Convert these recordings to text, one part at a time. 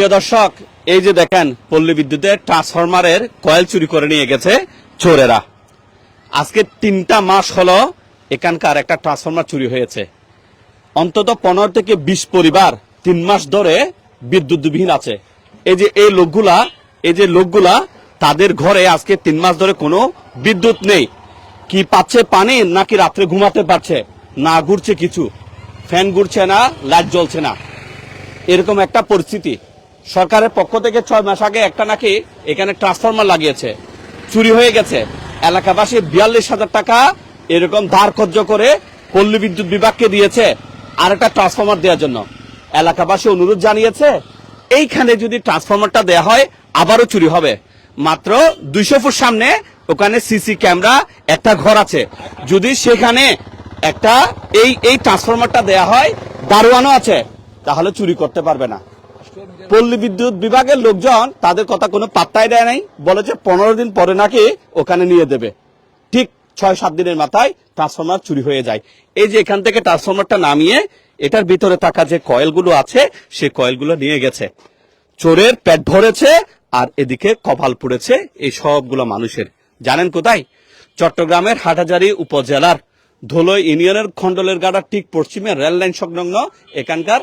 প্রিয় দর্শক, এই যে দেখেন, পল্লী বিদ্যুতের ট্রান্সফরমারের কয়েল চুরি করে নিয়ে গেছে চোরেরা। আজকে তিনটা মাস হলো এখানকার একটা ট্রান্সফরমার চুরি হয়েছে। অন্তত পনেরো থেকে বিশ পরিবার তিন মাস ধরে বিদ্যুৎবিহীন আছে। এই যে এই লোকগুলা, এই যে লোকগুলা, তাদের ঘরে আজকে তিন মাস ধরে কোনো বিদ্যুৎ নেই। কি পাচ্ছে পানি, নাকি রাত্রে ঘুমাতে পারছে? না ঘুরছে কিছু। ফ্যান ঘুরছে না, লাইট জ্বলছে না। এরকম একটা পরিস্থিতি। সরকারের পক্ষ থেকে ছয় মাস আগে একটা নাকি এখানে ট্রান্সফরমার লাগিয়েছে। চুরি হয়ে গেছে। এলাকাবাসী বিয়াল্লিশ হাজার টাকা এরকম ধার কর্য করে পল্লী বিদ্যুৎ বিভাগকে দিয়েছে আর একটা ট্রান্সফরমার দেওয়ার জন্য। এলাকাবাসী অনুরোধ জানিয়েছে, এইখানে যদি ট্রান্সফরমারটা দেয়া হয়, আবারও চুরি হবে। মাত্র দুইশো ফুট সামনে ওখানে সিসি ক্যামেরা, একটা ঘর আছে। যদি সেখানে একটা এই এই ট্রান্সফরমারটা দেয়া হয়, দারোয়ানও আছে, তাহলে চুরি করতে পারবে না। পল্লী বিদ্যুৎ বিভাগের লোকজন তাদের কথা কোনো পাত্তাই দেয় নাই। বলেছে পনেরো দিন পরে নাকি ওখানে নিয়ে দেবে। ঠিক ছয়, সাত দিনের মাথায় ট্রান্সফরমার চুরি হয়ে যায়। এই যে এখান থেকে ট্রান্সফরমারটা নামিয়ে এটার ভিতরে থাকা যে কয়েলগুলো আছে সে কয়েলগুলো নিয়ে গেছে। চোরের পেট ভরেছে আর এদিকে কপাল পুড়েছে এই সবগুলো মানুষের। জানেন কোথায়? চট্টগ্রামের হাটহাজারী উপজেলার ধুলই ইউনিয়নের খন্ডলের গাড়ার ঠিক পশ্চিমে রেল লাইন সংলগ্ন এখানকার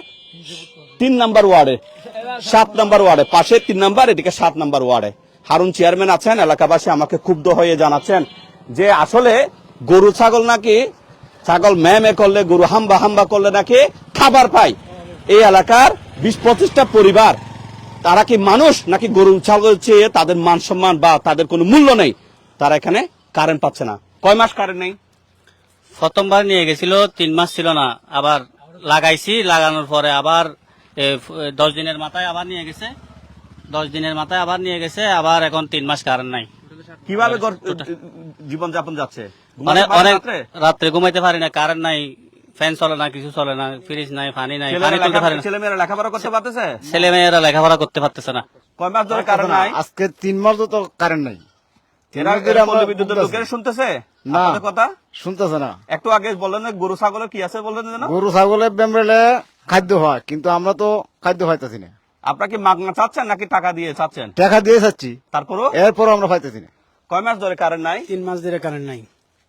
তিন নাম্বার ওয়ার্ডে, সাত নাম্বার ওয়ার্ডে, পাশে তিন নাম্বার, এদিকে সাত নাম্বার ওয়ার্ডে। হারুন চেয়ারম্যান আছেন, এলাকাবাসী আমাকে ক্ষুব্ধ হয়ে জানাচ্ছেন যে আসলে গরু ছাগল নাকি, ছাগল ম্যামে করলে, গরু হাম্বা হাম্বা করলে নাকি খাবার পায়। এই এলাকার বিশ পঁচিশটা পরিবার, তারা কি মানুষ নাকি গরু ছাগল চেয়ে তাদের মান সম্মান বা তাদের কোনো মূল্য নেই? তারা এখানে কারেন্ট পাচ্ছে না। কয় মাস কারেন্ট নেই? প্রথমবার নিয়ে গেছিল, তিন মাস ছিল না, আবার লাগাইছি লাগানোর পরে আবার দশ দিনের মাথায় আবার নিয়ে গেছে। দশ দিনের মাথায় আবার নিয়ে গেছে আবার এখন তিন মাস কারেন্ট নাই। কীভাবে জীবন যাপন যাচ্ছে? মানে অনেক রাত্রে? ঘুমাইতে পারি না কারেন্ট নাই ফ্যান চলে না কিছু চলে না ফ্রিজ নাই পানি নাই পানি তুলতে পারি না। ছেলেমেয়েরা লেখাপড়া করতে পারতেছে? ছেলে মেয়েরা লেখাপড়া করতে পারতেছে না। কয় মাস ধরে কারেন্ট নাই? আজকে তিন মাস তো কারেন্ট নাই। তিন এরা মাস ধরে বিদ্যুতের লোকেরা শুনতেছে? না। কথা? শুনতেছে না। একটু আগে বললেন গরু ছাগলের কি আছে বললেন যেন? গরু ছাগলের বেমরেলে খাদ্য হয় কিন্তু আমরা তো খাদ্য পাইতেছি না। আপনারা কি মাগনা চাচ্ছেন নাকি টাকা দিয়ে চাচ্ছেন? টাকা দিয়ে তারপরও? এরপর আমরা পাইতেছি না। কয় মাস ধরে কারেন্ট নাই? তিন মাস ধরে কারেন্ট নাই।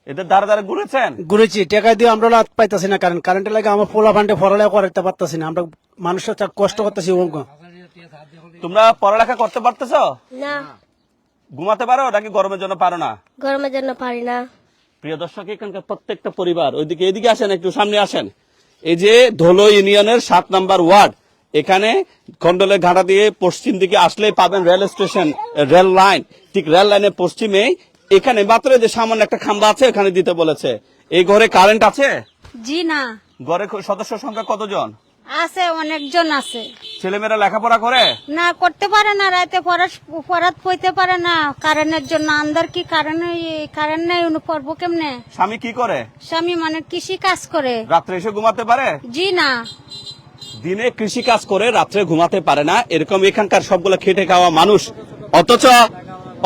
এদের ধারে ধারে ঘুরেছেন? ঘুরেছি টাকা দিয়ে আমরা পাইতাছি না কারেন্ট। কারেন্টের লাগে আমার পোলা ফান্ডে করতে পারতাছি না। আমরা মানুষের কষ্ট করতেছি তোমরা পড়ালেখা করতে পারতেছো? না। ঘুমাতে পারো নাকি গরমের জন্য পারো না? গরমের জন্য পারি না। প্রিয় দর্শক এখানকার প্রত্যেকটা পরিবার ওইদিকে এদিকে আসেন একটু সামনে আসেন। এই যে ধুলো ইউনিয়নের সাত নাম্বার ওয়ার্ড এখানে খন্ডলের ঘাটা দিয়ে পশ্চিম দিকে আসলেই পাবেন রেল স্টেশন রেল লাইন। ঠিক রেল লাইনের পশ্চিমে এখানে মাত্র যে সামান্য একটা খাম্বা আছে এখানে দিতে বলেছে। এই ঘরে কারেন্ট আছে? জি না। ঘরে সদস্য সংখ্যা কতজন? আছে অনেকজন আছে। ছেলেমেয়েরা লেখাপড়া করে? না করতে পারে না রাতে পড়াশ পড়াত পইতে পারে না। কারেন্টের জন্য আন্দার কি কারেন্ট কারেন্ট নেই উনি পড়ব কেমনে? স্বামী কি করে? স্বামী মানে কৃষি কাজ করে। রাত্রে এসে ঘুমাতে পারে? জি না। দিনে কৃষি কাজ করে রাত্রে ঘুমাতে পারে না। এরকম এখানকার সবগুলো খেটে খাওয়া মানুষ। অথচ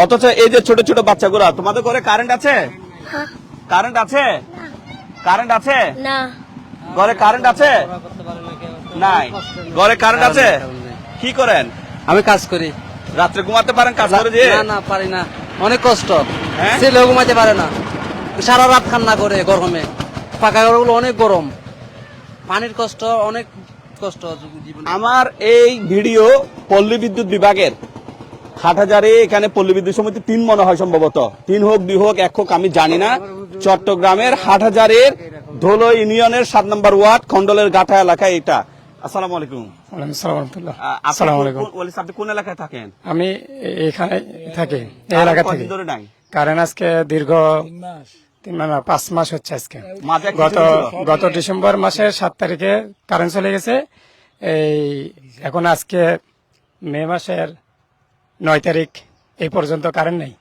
অথচ এই যে ছোট ছোট বাচ্চাগুলো তোমাদের ঘরে কারেন্ট আছে? কারেন্ট আছে? কারেন্ট আছে? না। ঘরে কারেন্ট আছে? নাই। ঘরে কারেন্ট আছে? কি করেন? আমি কাজ করি। রাত্রে ঘুমাতে পারেন কাজ করে যে না না পারি না। অনেক কষ্ট। হ্যাঁ? ছেলেও ঘুমাইতে পারে না। সারা রাত কান্না করে গরমে। পাকা ঘরগুলো অনেক গরম। পানির কষ্ট অনেক কষ্ট আমার এই ভিডিও পল্লী বিদ্যুৎ বিভাগের। হাটহাজারে এখানে পল্লী বিদ্যুৎ সমিতি তিন মনে হয় সম্ভবত। তিন হোক দুই হোক এক হোক আমি জানি না। চট্টগ্রামের হাটহাজারের ধোলো ইউনিয়নের সাত নম্বর ওয়ার্ড খন্ডলের গাঠা এলাকায় এটা আসসালামু আলাইকুম। আহ, আপনি কোন- ওয়ালিস, আপনি কোন এলাকায় থাকেন? আমি এখানে থাকি এই এলাকা থেকে। ধরে নাই? কারণ আজকে দীর্ঘ তিন মাস পাঁচ মাস হচ্ছে আজকে। গত গত ডিসেম্বর মাসের সাত তারিখে কারেন্ট চলে গেছে। এই এখন আজকে মে মাসের নয় তারিখ এই পর্যন্ত কারেন্ট নেই।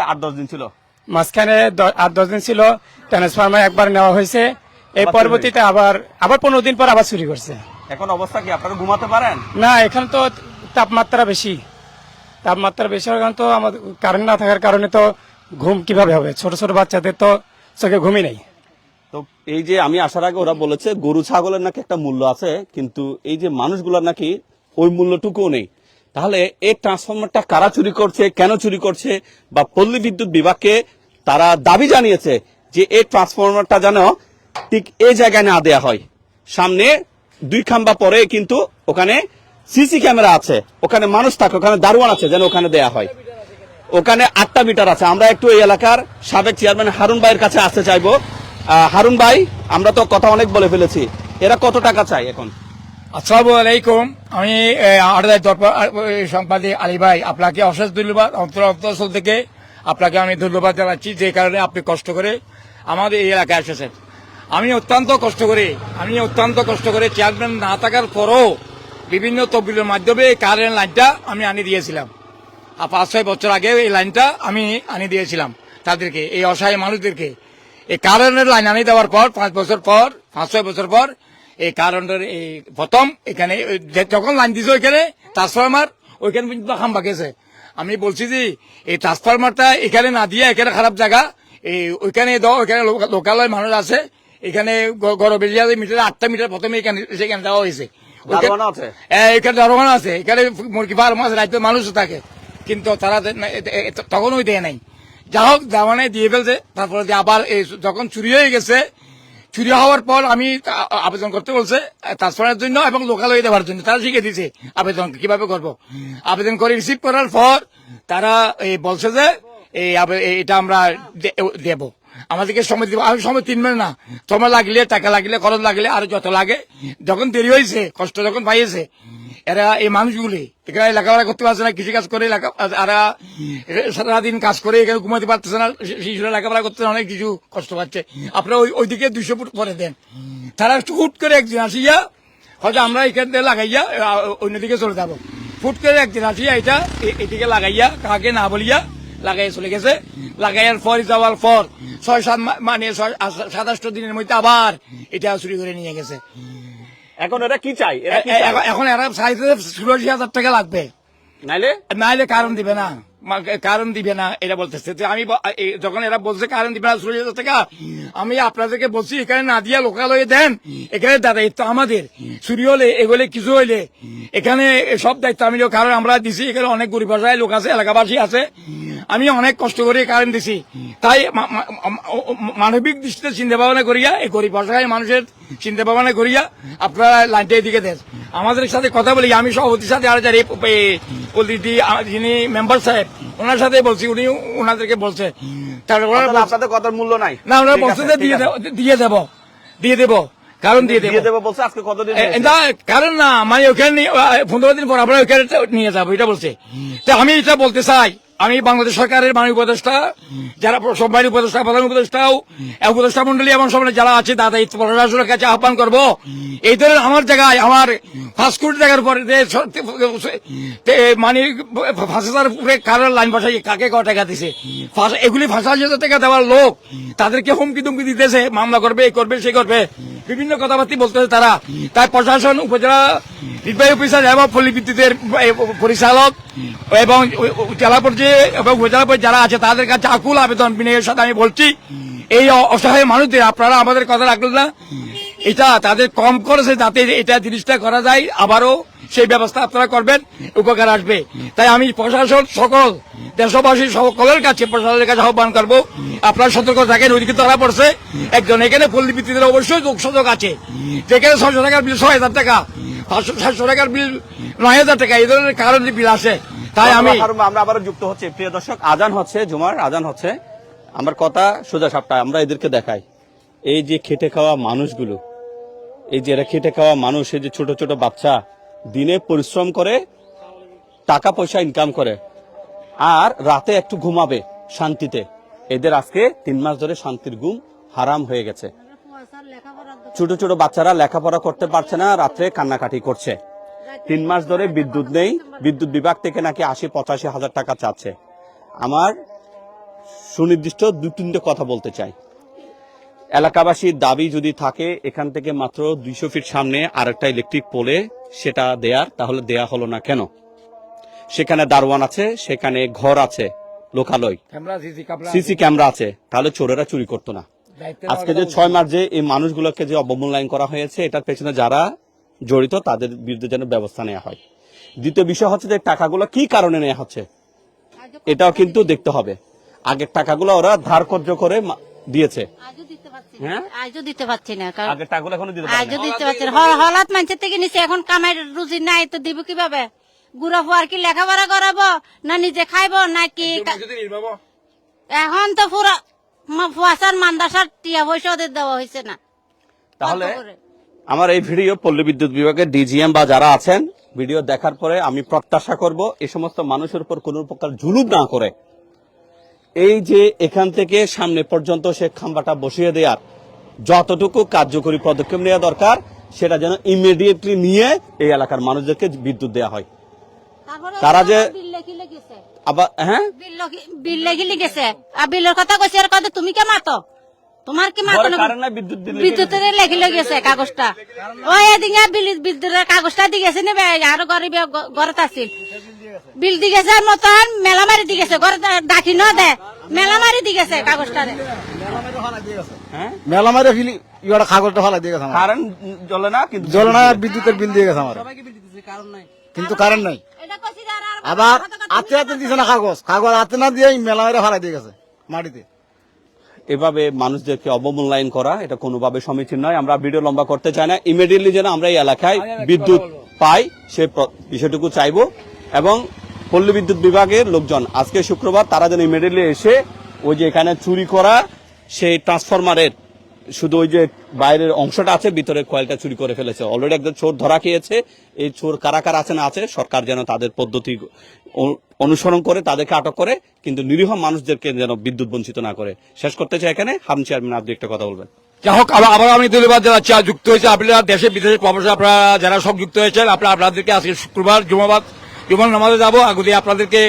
আট দশ দিন ছিল। মাঝখানে আট দশ দিন ছিল। ট্রান্সফার্মার একবার নেওয়া হয়েছে। এই পরবর্তীতে আবার আবার পনেরো দিন পর আবার চুরি করছে। এখন অবস্থা কি? আপনারা ঘুমাতে পারেন? না এখানে তো তাপমাত্রা বেশি। তাপমাত্রা বেশি হওয়ার কারণে তো আমাদের কারেন্ট না থাকার কারণে তো ঘুম কীভাবে হবে? ছোট ছোট বাচ্চাদের তো চোখে ঘুমই নেই। তো এই যে আমি আসার আগে ওরা বলেছে গরু ছাগলের নাকি একটা মূল্য আছে কিন্তু এই যে মানুষগুলোর নাকি ওই মূল্যটুকুও নেই। তাহলে এই ট্রান্সফরমারটা কারা চুরি করছে কেন চুরি করছে বা পল্লী বিদ্যুৎ বিভাগকে তারা দাবি জানিয়েছে যে এই ট্রান্সফরমারটা যেন ঠিক এই জায়গায় না দেয়া হয়। সামনে দুই খাম্বা পরে কিন্তু ওখানে সিসি ক্যামেরা আছে, ওখানে মানুষ থাকে, ওখানে দারোয়ান আছে যেন ওখানে দেয়া হয়। ওখানে আটটা মিটার আছে। আমরা একটু এই এলাকার সাবেক চেয়ারম্যান হারুন ভাইয়ের কাছে আসতে চাইব। হারুন ভাই, আমরা তো কথা অনেক বলে ফেলেছি। এরা কত টাকা চাই এখন? আসসালামু আলাইকুম। আমি সাংবাদিক আলী ভাই। আপনাকে অশেষ ধন্যবাদ। অন্তর অন্তঃস্থল থেকে আপনাকে আমি ধন্যবাদ জানাচ্ছি, যে কারণে আপনি কষ্ট করে আমাদের এই এলাকায় এসেছেন। আমি অত্যন্ত কষ্ট করে, আমি অত্যন্ত কষ্ট করে চেয়ারম্যান না থাকার পরও বিভিন্ন তহবিলের মাধ্যমে এই কারেন্ট লাইনটা আমি আনি দিয়েছিলাম। আর পাঁচ, ছয় বছর আগে এই লাইনটা আমি আনি দিয়েছিলাম তাদেরকে, এই অসহায় মানুষদেরকে। এই কারেন্টের লাইন আনি দেওয়ার পর, পাঁচ বছর পর, পাঁচ, ছয় বছর পর এই কারেন্টের এই প্রথম এখানে যখন লাইন দিছে ওইখানে ট্রান্সফরমার ওইখানে খাম্বা গেছে আমি বলছি যে, এই ট্রান্সফরমারটা এখানে না দিয়ে এখানে খারাপ জায়গা, এই ওইখানে দাও, ওইখানে লোকালয় মানুষ আছে এখানে গরবেলিয়া মিটার আটটা মিটার প্রথমে এখানে সেখানে দেওয়া হয়েছে। আছে? হ্যাঁ, এখানে দারোয়ান আছে। এখানে মুরগি ফার্ম আছে রাজ্য মানুষ থাকে। কিন্তু তারা তখন ওই দেয় নাই। যা হোক দাওয়ানে দিয়ে ফেলছে। তারপরে আবার যখন চুরি হয়ে গেছে চুরি হওয়ার পর আমি আবেদন করতে বলছে ট্রান্সফারের জন্য এবং লোকাল হয়ে দেওয়ার জন্য। তারা শিখে দিয়েছে আবেদন কীভাবে করব। আবেদন করে রিসিভ করার পর তারা এই বলছে যে এই এটা আমরা দেব। আমাদেরকে সময় দিব। আমি সময় তিন মাস না। সময় লাগলে, টাকা লাগলে, খরচ লাগলে, আর যত লাগে, যখন দেরি হয়েছে, কষ্ট যখন পাইয়েছে, এরা এই মানুষগুলি এখানে লেখাপড়া করতে পারছে না কৃষি কাজ করে এরা সারাদিন কাজ করে এখানে ঘুমাতে পারতেছে না শিশুরা লেখাপড়া করতে অনেক কিছু কষ্ট পাচ্ছে। আপনারা ওই ওইদিকে দুইশো ফুট পরে দেন। তারা একটু হুট করে একদিন আসিয়া, হয়তো আমরা এখান থেকে লাগাইয়া অন্যদিকে চলে যাব। ফুট করে একদিন আসিয়া এটা এদিকে লাগাইয়া, কাকে না বলিয়া লাগাই চলে গেছে। লাগাইয়ার পর যাওয়ার পর ছয় সাত মানে আ- দিনের মধ্যে আবার এটা চুরি করে নিয়ে গেছে। এখন এরা কি চাই? এখন- এরা চাইতে ষোলোশি হাজার টাকা লাগবে। নাইলে? নাইলে কারণ দিবে না। কারণ দিবে না এটা বলতেছে। আমি যখন এরা বলছে কারণ দিবে না হাজার টাকা আমি আপনাদেরকে বলছি এখানে না দিয়া লোকাল হয়ে দেন। এখানে দায়িত্ব আমাদের। চুরি হলে এগুলো কিছু হইলে এখানে সব দায়িত্ব আমি কারণ আমরা দিছি। এখানে অনেক গরিব লোক আছে এলাকাবাসী আছে। আমি অনেক কষ্ট করে কারণ দিছি। তাই মানবিক দৃষ্টিতে চিন্তা ভাবনা করিয়া এই গরিব ভাষায় মানুষের চিন্তা ভাবনা করিয়া আপনারা লাইনটা এদিকে দেন। আমাদের সাথে কথা বলি আমি সভাপতির সাথে আর যারা পলিটি যিনি মেম্বার সাহেব ওনার সাথে বলছি উনি ওনাদেরকে বলছে তারপরে কথার মূল্য নাই। না ওনারা বলছে যে দিয়ে দেব- দিয়ে দেব দিয়ে দেব কারণ দিয়ে দেব। দেবো বলছে আজকে কতদিন না কারণ না মানে ওখানে পনেরো দিন পর আমরা ওখানে নিয়ে যাব এটা বলছে। তো আমি এটা বলতে চাই আমি বাংলাদেশ সরকারের মাননীয় উপদেষ্টা, যারা সবাই উপদেষ্টা, প্রধান উপদেষ্টাও উপদেষ্টা মন্ডলী এবং সবাই যারা আছে দাদা প্রশাসনের কাছে আহ্বান করব। এই ধরনের আমার জায়গায়, আমার ফার্স্ট কোটি টাকার পরে যে স- তে- মানে ফাঁসার উপরে কারোর লাইন বসাই কাকে ক টাকা দিছে? এগুলি ফাঁসা টাকা দেওয়ার লোক, তাদেরকে হুমকি তুমকি দিতেছে, মামলা করবে এই করবে, সে করবে। বিভিন্ন কথাবার্তা বলতেছে তারা। তাই প্রশাসন, উপজেলা নির্বাহী অফিসার এবং পল্লী বিদ্যুতের পরিচালক এবং জেলা পর্যায়ে এবং উপজেলা পর্যায়ে যারা আছে, তাদের কাছে আকুল আবেদন বিনয়ের সাথে আমি বলছি, এই অসহায় মানুষদের আপনারা আমাদের কথা রাখলেন না। এটা তাদের কম করেছে যাতে এটা জিনিসটা করা যায়, আবারও সেই ব্যবস্থা আপনারা করবেন, উপকার আসবে। তাই আমি প্রশাসন সকল দেশবাসী সকলের কাছে প্রশাসনের কাছে আহ্বান করব। আপনারা সতর্ক থাকেন ওইদিকে ধরা পড়ছে। একজন এখানে পল্লী ভিত্তিতে অবশ্যই যোগ সুযোগ আছে। যেখানে ছয়শো টাকার বিল ছয় হাজার টাকা। পাঁচশো সাতশো টাকার বিল নয় হাজার টাকা। এই ধরনের কারণ বিল আসে। তাই আমি আমরা আবারও যুক্ত হচ্ছে। প্রিয় দর্শক আজান হচ্ছে জুমার আজান হচ্ছে। আমার কথা সোজা সাপটা আমরা এদেরকে দেখাই। এই যে খেটে খাওয়া মানুষগুলো এই যে এরা খেটে খাওয়া মানুষ এই যে ছোট ছোট বাচ্চা দিনে পরিশ্রম করে টাকা পয়সা ইনকাম করে। আর রাতে একটু ঘুমাবে শান্তিতে। এদের আজকে তিন মাস ধরে শান্তির ঘুম হারাম হয়ে গেছে। ছোট ছোট বাচ্চারা লেখাপড়া করতে পারছে না, রাত্রে কান্নাকাটি করছে। তিন মাস ধরে বিদ্যুৎ নেই, বিদ্যুৎ বিভাগ থেকে নাকি আশি পঁচাশি হাজার টাকা চাচ্ছে। আমার সুনির্দিষ্ট দু তিনটে কথা বলতে চাই। এলাকাবাসীর দাবি যদি থাকে, এখান থেকে মাত্র দুইশো ফিট সামনে আরেকটা ইলেকট্রিক পোলে সেটা দেয়ার, তাহলে দেয়া হলো না কেন? সেখানে দারোয়ান আছে সেখানে ঘর আছে লোকালয়। সিসি ক্যামেরা আছে। তাহলে চোরেরা চুরি করতো না। আজকে যে ছয় মাস যে এই মানুষগুলোকে যে অবমূল্যায়ন করা হয়েছে এটার পেছনে যারা জড়িত তাদের বিরুদ্ধে যেন ব্যবস্থা নেওয়া হয়। দ্বিতীয় বিষয় হচ্ছে যে টাকাগুলো কি কারণে নেওয়া হচ্ছে এটাও কিন্তু দেখতে হবে। আগের টাকাগুলো ওরা ধার কর্য করে দিয়েছে। আজও দিতে পারছি হ্যাঁ? না আজও দিতে পারছি না আগের টাকাগুলো এখনও দিতে পারে আজও দিতে পারছি না। হলাত মানুষের থেকে নিচে এখন কামাই রুজি নাই তো দিব কীভাবে? গুড়া ফুয়ার কি লেখাপড়া করাবো? না নিজে খাইবো নাকি এখন তো পুরো ফুয়াশার মান্দাসার টিয়া পয়সা ওদের দেওয়া হয়েছে না। তাহলে আমার এই ভিডিও পল্লী বিদ্যুৎ বিভাগের ডিজিএম বা যারা আছেন ভিডিও দেখার পরে আমি প্রত্যাশা করব এই সমস্ত মানুষের উপর কোন প্রকার জুলুম না করে। এই যে এখান থেকে সামনে পর্যন্ত সে খাম্বাটা বসিয়ে দেওয়ার যতটুকু কার্যকরী পদক্ষেপ নেওয়া দরকার সেটা যেন ইমিডিয়েটলি নিয়ে এই এলাকার মানুষদেরকে বিদ্যুৎ দেওয়া হয়। তারা যে- বিল লেখি লেগেছে। আবার হ্যাঁ? বিল লেখি- বিল আর বিলের কথা কইছে আর কথা তুমি কে মাতো? তোমার কি মাতো ঘরে কারেন্ট নাই, বিদ্যুৎ দিলে বিদ্যুতের লেখি লেগেছে কাগজটা। ওই এদিকে বিদ্যুতের কাগজটা দি গেছে নিবে আরও গরিব ঘরত আছিল বিল দি গেছে মতন মেলা দি গেছে ঘরে ডাকি ন দে। মেলা দি গেছে কাগজটা হ্যাঁ? মেলা মারে ফিলি ইটা কাগজটা ফালাই দিয়ে গেছে কারেন্ট জ্বলে না কিন্তু জল না বিদ্যুতের বিল দিয়ে গেছে আমার। কিন্তু কারেন্ট নাই। আবার হাতে হাতে দিছে না কাগজ। কাগজ হাতে না দিয়ে মেলা মারে ফালাই দিয়ে গেছে মাটিতে। এভাবে মানুষদেরকে অবমূল্যায়ন করা এটা কোনোভাবে সমীচীন নয়। আমরা ভিডিও লম্বা করতে চাই না। ইমিডিয়েটলি যেন আমরা এই এলাকায় বিদ্যুৎ পাই সে বিষয়টুকু চাইব। এবং পল্লী বিদ্যুৎ বিভাগের লোকজন আজকে শুক্রবার তারা যেন ইমিডিয়েটলি এসে ওই যে এখানে চুরি করা সেই ট্রান্সফরমারের শুধু ওই যে বাইরের অংশটা আছে ভিতরের কয়েলটা চুরি করে ফেলেছে। অলরেডি একজন চোর ধরা খেয়েছে। এই চোর কারা কারা আছে না আছে, সরকার যেন তাদের পদ্ধতি অনুসরণ করে, তাদেরকে আটক করে, কিন্তু নিরীহ মানুষদেরকে যেন বিদ্যুৎ বঞ্চিত না করে। শেষ করতে চাই এখানে। হাম চেয়ারম্যান আপনি একটা কথা বলবেন। যাই হোক, আবার আমি ধন্যবাদ জানাচ্ছি। যুক্ত হয়েছে আপনারা দেশে বিদেশে প্রবাসী আপনারা যারা সব যুক্ত হয়েছেন, আপনারা আপনাদেরকে আজকে শুক্রবার, জুমাবাদ, জুমার নামাজে যাব। আগুদি আপনাদেরকে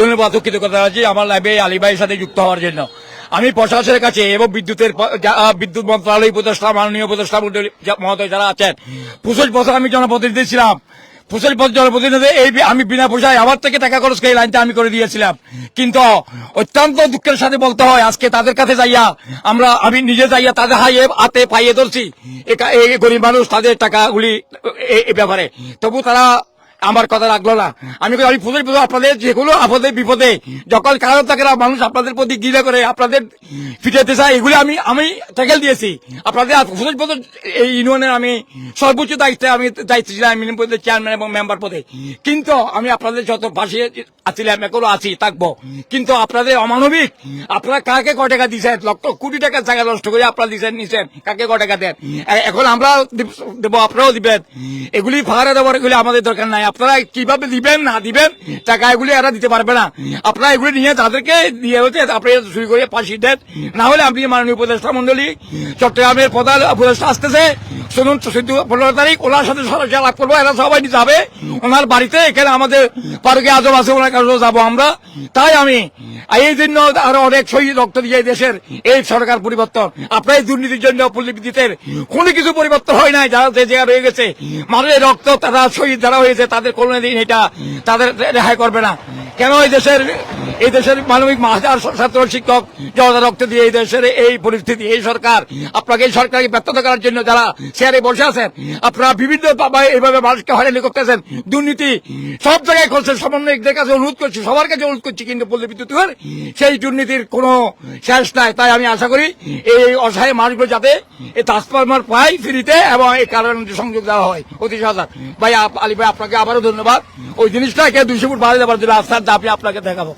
ধন্যবাদ কৃতজ্ঞতা জানাচ্ছি। আমার লাইভে আলী ভাইয়ের সাথে যুক্ত হওয়ার জন্য। আমি প্রশাসনের কাছে এবং বিদ্যুতের বিদ্যুৎ মন্ত্রণালয় উপদেষ্টা, মাননীয় উপদেষ্টা মহোদয় যারা আছেন পঁচিশ বছর আমি জনপ্রতিনিধি ছিলাম। বছর জনপ্রতিনিধি, এই আমি বিনা পয়সায় আমার থেকে টাকা খরচ করে লাইনটা আমি করে দিয়েছিলাম। কিন্তু অত্যন্ত দুঃখের সাথে বলতে হয়, আজকে তাদের কাছে যাইয়া আমরা, আমি নিজে যাইয়া তাদের হাইয়ে হাতে পাইয়ে ধরছি। এই গরিব মানুষ তাদের টাকাগুলি এই ব্যাপারে। তবু তারা আমার কথা রাখল না। আমি আমি পুজোর পুজো আপনাদের যেগুলো আপদে, বিপদে, যখন কারণ থাকে না, মানুষ আপনাদের প্রতি গিলে করে, আপনাদের ফিটাতে চায়, এগুলি আমি আমি ট্যাকেল দিয়েছি। আপনাদের পুজোর পুজো এই ইউনিয়নের আমি সর্বোচ্চ দায়িত্বে আমি দায়িত্ব ছিলাম পদে চেয়ারম্যান এবং মেম্বার পদে। কিন্তু আমি আপনাদের যত পাশে আছিলাম, এখনও আছি, থাকব। কিন্তু আপনাদের অমানবিক, আপনারা কাকে ক টাকা দিচ্ছেন লক্ষ কোটি টাকার জায়গা নষ্ট করে আপনারা দিচ্ছেন নিছেন। কাকে ক টাকা দেন? এখন আমরা দিব- আপনারাও দিবেন। এগুলি ফাঁড়া দেওয়ার এগুলি আমাদের দরকার নাই। আপনারা কীভাবে দিবেন, না দিবেন, টাকা এগুলি এরা দিতে পারবে না। আপনারা এগুলি নিয়ে তাদেরকে দিয়ে হচ্ছে আপনি শুরু করে ফাঁসি দেন না হলে আপনি মাননীয় উপদেষ্টা মন্ডলী চট্টগ্রামের প্রধান উপদেষ্টা আসতেছে। শুনুন, চোদ্দ, পনেরো তারিখ ওনার সাথে সরাসরি আলাপ করব, এরা সবাই যাবে। ওনার বাড়িতে এখানে আমাদের পার্কে আজব আছে, ওনার কাছেও যাব আমরা। তাই আমি এই জন্য আরও অনেক শহীদ রক্ত দিয়ে দেশের এই সরকার পরিবর্তন। আপনার দুর্নীতির জন্য কোনো কিছু পরিবর্তন হয় নাই, যারা যে জায়গা রয়ে গেছে। মানুষের রক্ত তারা শহীদ যারা হয়েছে তাদের কোনো দিন এটা তাদের রেহাই করবে না। কেন এই দেশের এই দেশের মানবিক হাজার ছাত্র, শিক্ষক যারা রক্ত দিয়ে এই দেশের এই পরিস্থিতি, এই সরকার, আপনাকে এই সরকারকে ব্যর্থতা করার জন্য যারা চেয়ারে বসে আছেন, আপনারা বিভিন্ন এইভাবে মানুষকে হয়রানি করতেছেন, দুর্নীতি, সব জায়গায় করছেন সমন্বয়কদের কাছে অনুরোধ করছি, সবার কাছে অনুরোধ করছি, কিন্তু পল্লী বিদ্যুতের সেই দুর্নীতির কোনো শেষ নাই। তাই আমি আশা করি এই অসহায় মানুষগুলো যাতে এই ট্রান্সফরমার পায় ফ্রিতে এবং এই কারণ সংযোগ দেওয়া হয়, অতি সহজ। ভাই আলী ভাই, আপনাকে আবারও ধন্যবাদ। ওই জিনিসটাকে দুইশো ফুট বাড়িয়ে দেওয়ার জন্য আস্তে আস্তে আমি আপনাকে দেখাবো